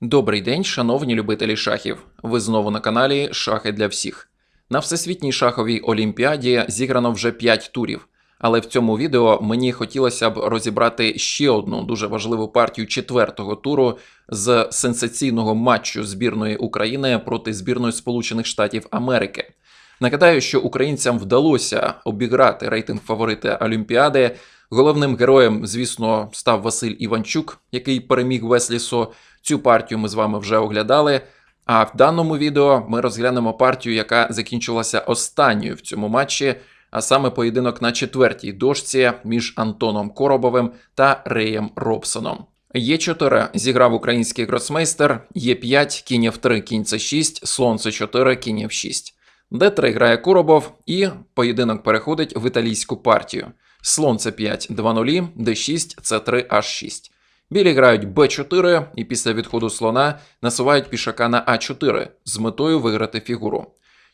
Добрий день, шановні любителі шахів. Ви знову на каналі Шахи для всіх. На Всесвітній шаховій олімпіаді зіграно вже 5 турів. Але в цьому відео мені хотілося б розібрати ще одну дуже важливу партію четвертого туру з сенсаційного матчу збірної України проти збірної Сполучених Штатів Америки. Нагадаю, що українцям вдалося обіграти рейтинг фаворита Олімпіади. Головним героєм, звісно, став Василь Іванчук, який переміг Веслісо. Цю партію ми з вами вже оглядали. А в даному відео ми розглянемо партію, яка закінчилася останньою в цьому матчі, а саме поєдинок на четвертій дошці між Антоном Коробовим та Реєм Робсоном. Є4 зіграв український гросмейстер, Є5, кінь F3, кінь С6, слон С4, кінь F6. Д3 грає Коробов, і поєдинок переходить в італійську партію. Слон С5 2-0, Д6, С3, H6. Білі грають Б4 і після відходу слона насувають пішака на А4 з метою виграти фігуру.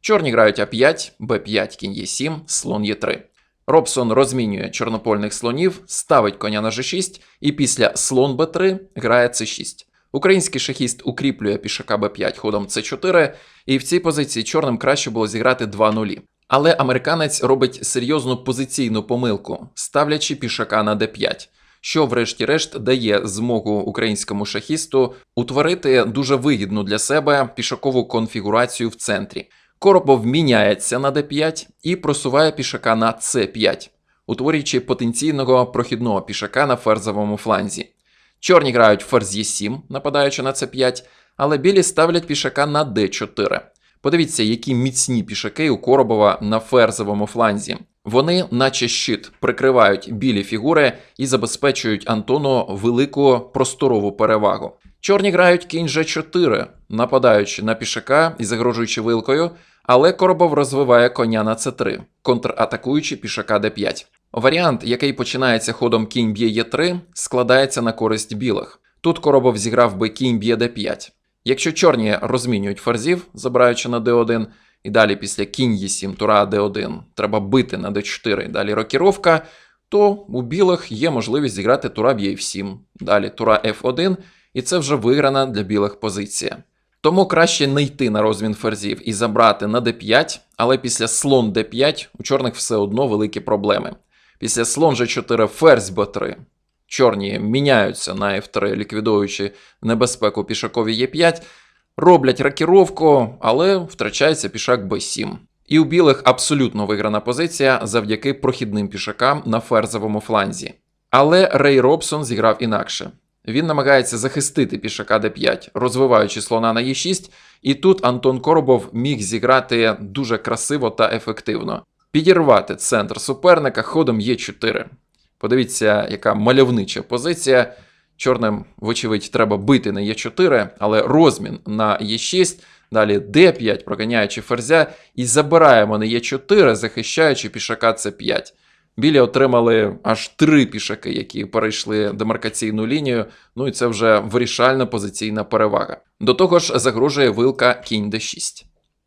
Чорні грають А5, Б5, кінь Е7, слон Е3. Робсон розмінює чорнопольних слонів, ставить коня на G6 і після слон Б3 грає С6. Український шахіст укріплює пішака Б5 ходом С4, і в цій позиції чорним краще було зіграти 2-0. Але американець робить серйозну позиційну помилку, ставлячи пішака на d5, що, врешті-решт, дає змогу українському шахісту утворити дуже вигідну для себе пішакову конфігурацію в центрі. Коробов міняється на d5 і просуває пішака на c5, утворюючи потенційного прохідного пішака на ферзовому фланзі. Чорні грають ферзь e7, нападаючи на c5, але білі ставлять пішака на d4. Подивіться, які міцні пішаки у Коробова на ферзовому фланзі. Вони, наче щит, прикривають білі фігури і забезпечують Антону велику просторову перевагу. Чорні грають кінь G4, нападаючи на пішака і загрожуючи вилкою, але Коробов розвиває коня на c3, контратакуючи пішака d5. Варіант, який починається ходом кінь б'є Е3, складається на користь білих. Тут Коробов зіграв би кінь б'є d5. Якщо чорні розмінюють ферзів, забираючи на d1, і далі після кінь Е7, тура d1, треба бити на d4, і далі рокіровка, то у білих є можливість зіграти тура б'є f7, далі тура f1, і це вже виграна для білих позиція. Тому краще не йти на розмін ферзів і забрати на d5, але після слон d5 у чорних все одно великі проблеми. Після слон g4 ферзь b3 чорні міняються на F3, ліквідуючи небезпеку пішакові Е5, роблять ракіровку, але втрачається пішак Б7. І у білих абсолютно виграна позиція завдяки прохідним пішакам на ферзовому фланзі. Але Рей Робсон зіграв інакше. Він намагається захистити пішака d5, розвиваючи слона на e6, і тут Антон Коробов міг зіграти дуже красиво та ефективно, підірвати центр суперника ходом Е4. Подивіться, яка мальовнича позиція. Чорним, вочевидь, треба бити на Е4, але розмін на Е6, далі Д5, проганяючи ферзя, і забираємо на Е4, захищаючи пішака С5. Білі отримали аж три пішаки, які перейшли демаркаційну лінію. Ну і це вже вирішальна позиційна перевага. До того ж, загрожує вилка кінь d6.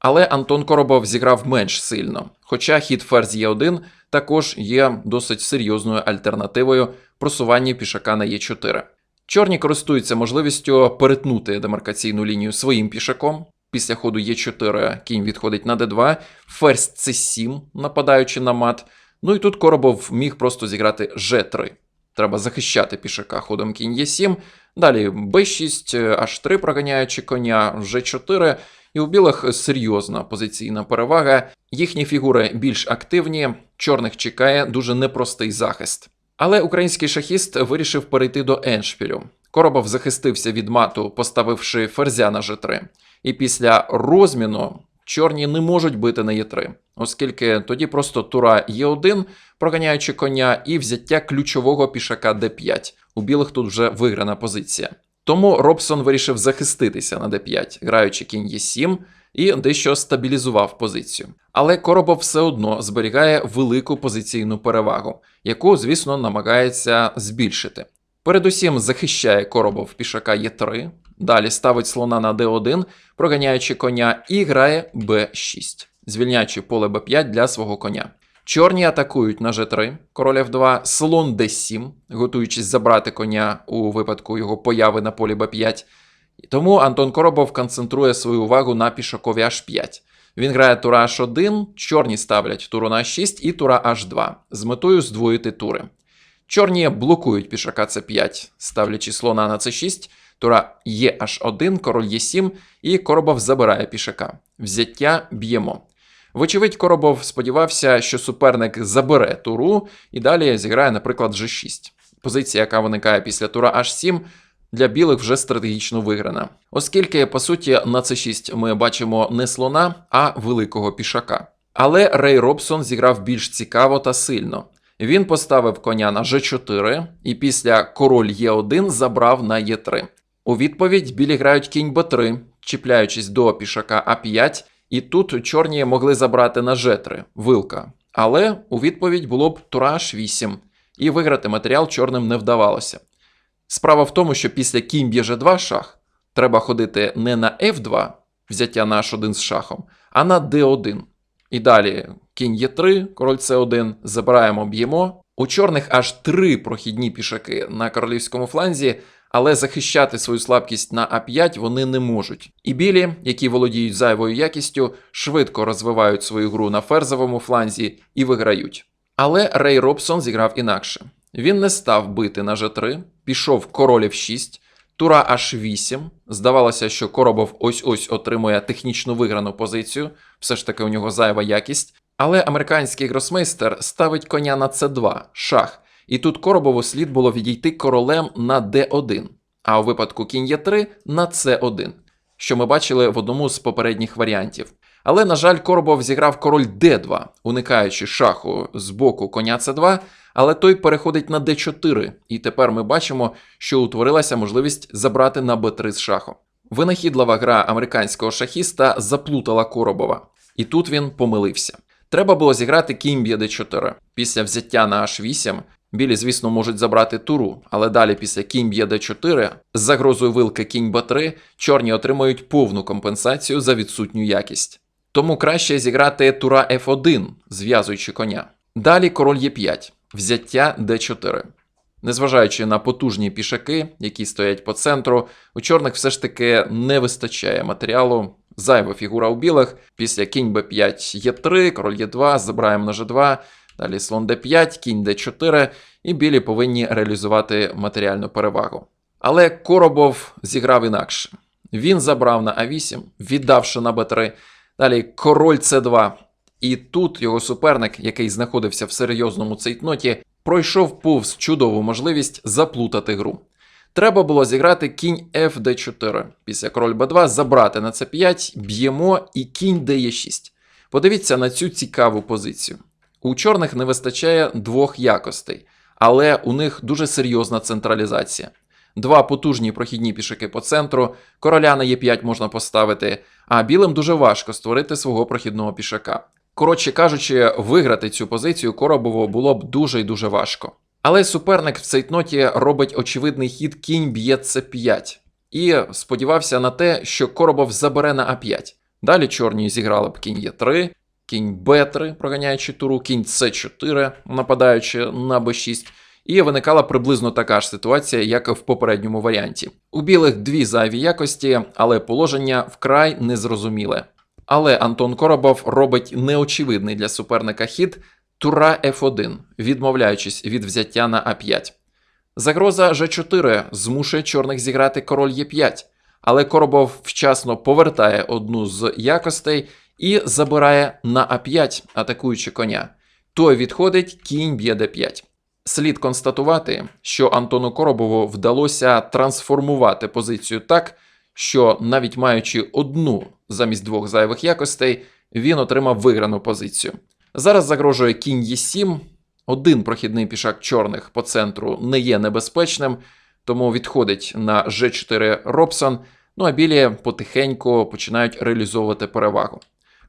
Але Антон Коробов зіграв менш сильно, хоча хід ферзь Е1 також є досить серйозною альтернативою просуванні пішака на Е4. Чорні користуються можливістю перетнути демаркаційну лінію своїм пішаком. Після ходу Е4 кінь відходить на d2, ферзь c7, нападаючи на мат. Ну і тут Коробов міг просто зіграти G3. Треба захищати пішака ходом кінь Е7. Далі b6, H3 проганяючи коня, G4. І у білих серйозна позиційна перевага. Їхні фігури більш активні, чорних чекає дуже непростий захист. Але український шахіст вирішив перейти до еншпілю. Коробов захистився від мату, поставивши ферзя на G3. І після розміну чорні не можуть бити на Е3, оскільки тоді просто тура Е1, проганяючи коня, і взяття ключового пішака d5. У білих тут вже виграна позиція. Тому Робсон вирішив захиститися на d5, граючи кінь Е7 і дещо стабілізував позицію. Але Коробов все одно зберігає велику позиційну перевагу, яку, звісно, намагається збільшити. Передусім захищає Коробов пішака Е3, далі ставить слона на d1, проганяючи коня, і грає b6, звільняючи поле b5 для свого коня. Чорні атакують на G3, король F2, слон D7, готуючись забрати коня у випадку його появи на полі B5. Тому Антон Коробов концентрує свою увагу на пішакові H5. Він грає тура H1, чорні ставлять туру на H6 і тура H2 з метою здвоїти тури. Чорні блокують пішака C5, ставлячи слона на C6, тура є H1, король Е7, і Коробов забирає пішака. Взяття б'ємо. Вочевидь, Коробов сподівався, що суперник забере туру і далі зіграє, наприклад, G6. Позиція, яка виникає після тура H7, для білих вже стратегічно виграна. Оскільки, по суті, на C6 ми бачимо не слона, а великого пішака. Але Рей Робсон зіграв більш цікаво та сильно. Він поставив коня на G4 і після король Е1 забрав на Е3. У відповідь білі грають кінь Б3, чіпляючись до пішака А5, і тут чорні могли забрати на G3 вилка. Але у відповідь було б тура H8, і виграти матеріал чорним не вдавалося. Справа в тому, що після кінь б'є G2 шах треба ходити не на F2, взяття на H1 з шахом, а на D1. І далі кінь Е3, король С1, забираємо, б'ємо. У чорних аж три прохідні пішаки на королівському фланзі, але захищати свою слабкість на А5 вони не можуть. І білі, які володіють зайвою якістю, швидко розвивають свою гру на ферзовому фланзі і виграють. Але Рей Робсон зіграв інакше. Він не став бити на G3, пішов король F6, тура H8. Здавалося, що Коробов ось-ось отримує технічно виграну позицію, все ж таки у нього зайва якість. Але американський гросмейстер ставить коня на c2, шах, і тут Коробову слід було відійти королем на d1, а у випадку кінь Е3 на c1, що ми бачили в одному з попередніх варіантів. Але, на жаль, Коробов зіграв король d2, уникаючи шаху з боку коня c2, але той переходить на d4, і тепер ми бачимо, що утворилася можливість забрати на b3 з шахом. Винахідлива гра американського шахіста заплутала Коробова, і тут він помилився. Треба було зіграти кінь б'є d4. Після взяття на h8 білі, звісно, можуть забрати туру, але далі після кінь б'є d4 з загрозою вилки кінь b3 чорні отримують повну компенсацію за відсутню якість. Тому краще зіграти тура f1, зв'язуючи коня. Далі король Е5, взяття d4. Незважаючи на потужні пішаки, які стоять по центру, у чорних все ж таки не вистачає матеріалу. Зайва фігура у білих. Після кінь b5 Е3, король Е2, забираємо на G2, далі слон d5, кінь d4, і білі повинні реалізувати матеріальну перевагу. Але Коробов зіграв інакше. Він забрав на А8, віддавши на Б3, далі король С2. І тут його суперник, який знаходився в серйозному цейтноті, пройшов повз чудову можливість заплутати гру. Треба було зіграти кінь FD4. Після король b2 забрати на c5, б'ємо і кінь DE6. Подивіться на цю цікаву позицію. У чорних не вистачає двох якостей, але у них дуже серйозна централізація. Два потужні прохідні пішаки по центру, короля на Е5 можна поставити, а білим дуже важко створити свого прохідного пішака. Коротше кажучи, виграти цю позицію Коробову було б дуже і дуже важко. Але суперник в цейтноті робить очевидний хід кінь б'є c5 і сподівався на те, що Коробов забере на А5. Далі чорні зіграли б кінь Е3, кінь Б3, проганяючи туру, кінь С4, нападаючи на Б6. І виникала приблизно така ж ситуація, як в попередньому варіанті. У білих дві зайві якості, але положення вкрай незрозуміле. Але Антон Коробов робить неочевидний для суперника хід тура F1, відмовляючись від взяття на А5. Загроза G4 змушує чорних зіграти король Е5, але Коробов вчасно повертає одну з якостей і забирає на А5, атакуючи коня. Той відходить, кінь б'є d5. Слід констатувати, що Антону Коробову вдалося трансформувати позицію так, що навіть маючи одну замість двох зайвих якостей, він отримав виграну позицію. Зараз загрожує кінь Е7. Один прохідний пішак чорних по центру не є небезпечним, тому відходить на G4 Робсон. Ну а білі потихеньку починають реалізовувати перевагу.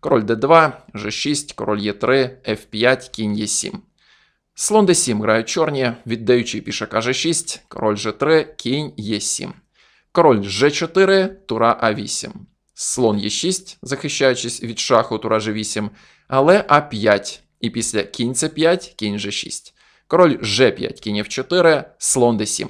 Король d2, G6, король Е3, F5, кінь Е7. Слон d7 грають чорні, віддаючи пішака G6, король G3, кінь Е7. Король G4, тура А8. Слон Е6, захищаючись від шаху тура G8, але А5. І після кінь С5, кінь G6. Король G5, кінь F4, слон D7.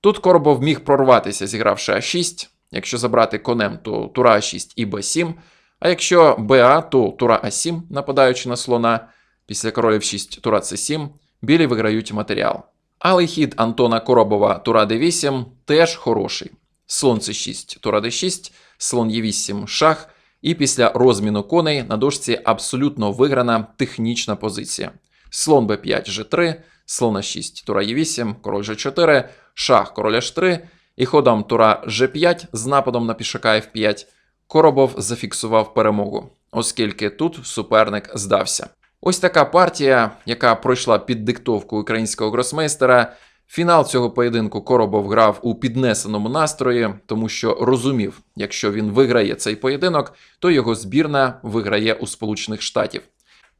Тут Коробов міг прорватися, зігравши А6. Якщо забрати конем, то тура А6 і Б7. А якщо БА, то тура А7, нападаючи на слона, після король F6, тура С7, білі виграють матеріал. Але хід Антона Коробова тура d8 теж хороший. Слон c6, тура d6, слон e8, шах, і після розміну коней на дошці абсолютно виграна технічна позиція. Слон b5, g3, слон a6, тура e8, король g4, шах, король h3, і ходом тура g5 з нападом на пішака f5 Коробов зафіксував перемогу, оскільки тут суперник здався. Ось така партія, яка пройшла під диктовку українського гросмейстера. Фінал цього поєдинку Коробов грав у піднесеному настрої, тому що розумів, якщо він виграє цей поєдинок, то його збірна виграє у Сполучених Штатів.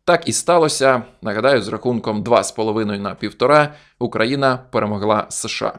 Так і сталося. Нагадаю, з рахунком 2,5 на 1,5 Україна перемогла США.